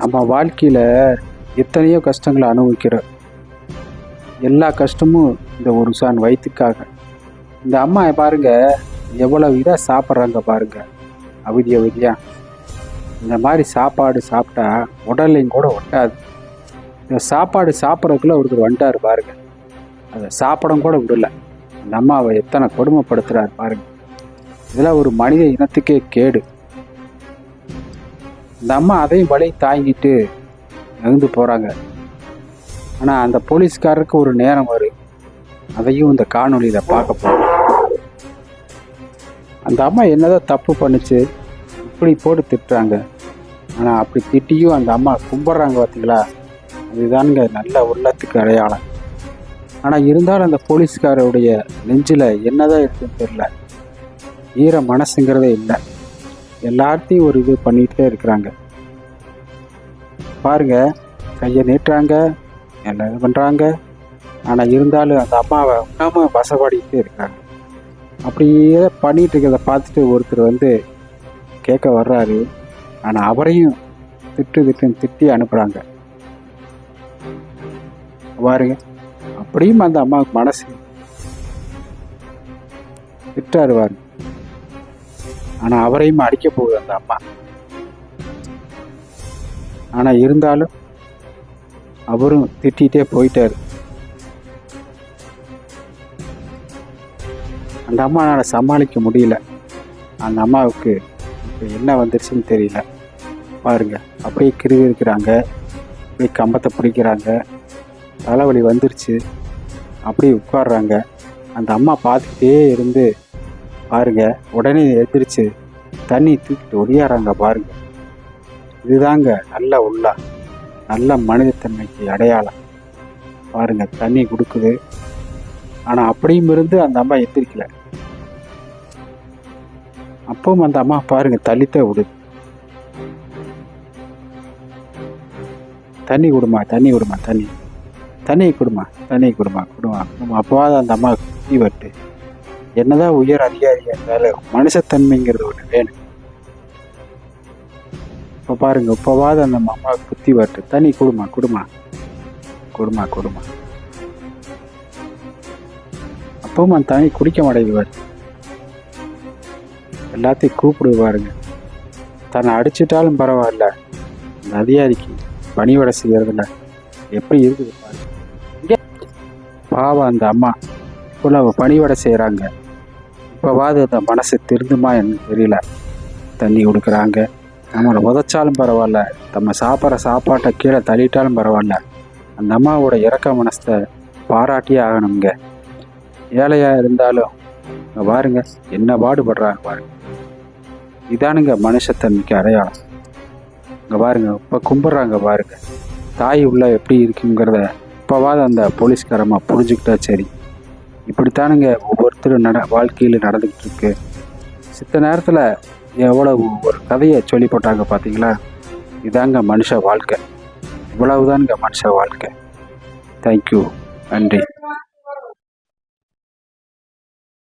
நம்ம வாழ்க்கையில் எத்தனையோ கஷ்டங்களை அனுபவிக்கிறோம். எல்லா கஷ்டமும் இந்த ஒரு சான் வயிற்றுக்காக இந்த அம்மா பாருங்க எவ்வளவு இதாக சாப்பிட்றாங்க பாருங்க. அவதி அவதியா இந்த மாதிரி சாப்பாடு சாப்பிட்டா உடல்லையும் கூட ஒட்டாது. இந்த சாப்பாடு சாப்பிட்றதுக்குள்ள ஒருத்தர் வந்துட்டார் பாருங்க. அதை சாப்பிடம் கூட விடல. அந்த அம்மாவை எத்தனை கொடுமைப்படுத்துகிறார் பாருங்க. இதெல்லாம் ஒரு மனித இனத்துக்கே கேடு. இந்த அம்மா அதையும் வலையை தாங்கிட்டு நகர்ந்து போகிறாங்க ஆனால் அந்த போலீஸ்காரருக்கு ஒரு நேரம் வரும் அதையும் இந்த காணொளியில் பார்க்க போகிறோம் அந்த அம்மா என்னதான் தப்பு பண்ணுச்சு. இப்படி போட்டு திட்டுறாங்க. ஆனால் அப்படி திட்டியும் அந்த அம்மா கும்பிட்றாங்க பார்த்தீங்களா அதுதானுங்க நல்ல உள்ளத்துக்கு அடையாளம். ஆனால் இருந்தாலும் அந்த போலீஸ்காரருடைய நெஞ்சில் என்னதான் இருக்குன்னு தெரில ஈர மனசுங்கிறதே இல்லை. எல்லாத்தையும் ஒரு இது பண்ணிகிட்டே இருக்கிறாங்க. பாருங்க கையை நீட்டுறாங்க என்ன இது பண்ணுறாங்க ஆனால் இருந்தாலும் அந்த அம்மாவை இன்னமும் வசப்பாடிக்கிட்டே இருக்காங்க. அப்படியே பண்ணிகிட்டு இருக்கிறத பார்த்துட்டு ஒருத்தர் வந்து கேட்க வர்றாரு. ஆனால் அவரையும் திட்டு திட்டுன்னு திட்டி அனுப்புகிறாங்க பாருங்க அப்படியும் அந்த அம்மாவுக்கு மனசு திட்டாருவாருங்க ஆனால் அவரையும் அடிக்க போகுது அந்த அம்மா. ஆனால் இருந்தாலும் அவரும் திட்டிகிட்டே போயிட்டார். அந்த அம்மானால் சமாளிக்க முடியல. அந்த அம்மாவுக்கு இப்போ என்ன வந்துருச்சுன்னு தெரியல. பாருங்க அப்படியே கிருவி இருக்கிறாங்க அப்படியே கம்பத்தை பிடிக்கிறாங்க தலைவலி வந்துருச்சு அப்படியே உட்காடுறாங்க அந்த அம்மா பார்த்துக்கிட்டே இருந்து பாருங்க. உடனே எதிரிச்சு தண்ணி தூக்கிட்டு ஒடியாறாங்க பாருங்க. இதுதாங்க நல்ல உள்ளா. நல்ல மனிதத்தன்மைக்கு அடையாளம். பாருங்க தண்ணி கொடுக்குது. ஆனால் அப்படியும் இருந்து அந்த அம்மா எத்திரிக்கல அப்பவும் அந்த அம்மா பாருங்க தள்ளித்த விடுது. தண்ணி கொடுமா தண்ணி கொடுமா தண்ணி. தண்ணியை கொடுமா தண்ணி கொடுமா கொடுமா கொடுமா. அப்போவாது அந்த அம்மா குத்தி வட்டு என்னதான் உயர் அதிகாரியா இருந்தாலும் மனுஷத்தன்மைங்கிறது ஒன்று வேணும். இப்போ பாருங்க இப்போவாது அந்த அம்மா புத்தி வட்டு தனி குடுமா குடுமா. குடுமா குடுமா. அப்பவும் அந்த தனி குடிக்க மாட்டேங்குவார் எல்லாத்தையும் கூப்பிடு பாருங்க. தன்னை அடிச்சிட்டாலும் பரவாயில்ல. அந்த அதிகாரிக்கு பணிவடை செய்யறதுல எப்படி இருக்குது பாருங்க பாவம் அந்த அம்மா. இவ்வளவு பணிவடை செய்கிறாங்க இப்போவாது அந்த மனசு திருந்துமா என்று தெரியல. தண்ணி கொடுக்குறாங்க. நம்மளை உதைச்சாலும் பரவாயில்ல. நம்ம சாப்பிட்ற சாப்பாட்டை கீழே தள்ளிட்டாலும் பரவாயில்ல. அந்த அம்மாவோட இறக்க மனசை பாராட்டியே ஆகணுங்க ஏழையாக இருந்தாலும் பாருங்க என்ன பாடுபடுறாங்க பாருங்க. இதானுங்க மனுஷத்தன்மைக்கு அடையாளம். இங்கே பாருங்க இப்போ கும்பிட்றாங்க பாருங்க. தாய் உள்ள எப்படி இருக்குங்கிறத இப்போவாது அந்த போலீஸ்காரமாக புரிஞ்சுக்கிட்டா சரி. இப்படித்தானுங்க ஒவ்வொருத்தரும் நட வாழ்க்கையில் நடந்துக்கிட்டு இருக்கு சித்த நேரத்தில் எவ்வளவு ஒரு கதையை சொல்லி போட்டாங்க பார்த்தீங்களா இதாங்க மனுஷ வாழ்க்கை. இவ்வளவுதானுங்க மனுஷ வாழ்க்கை. தேங்க்யூ நன்றி.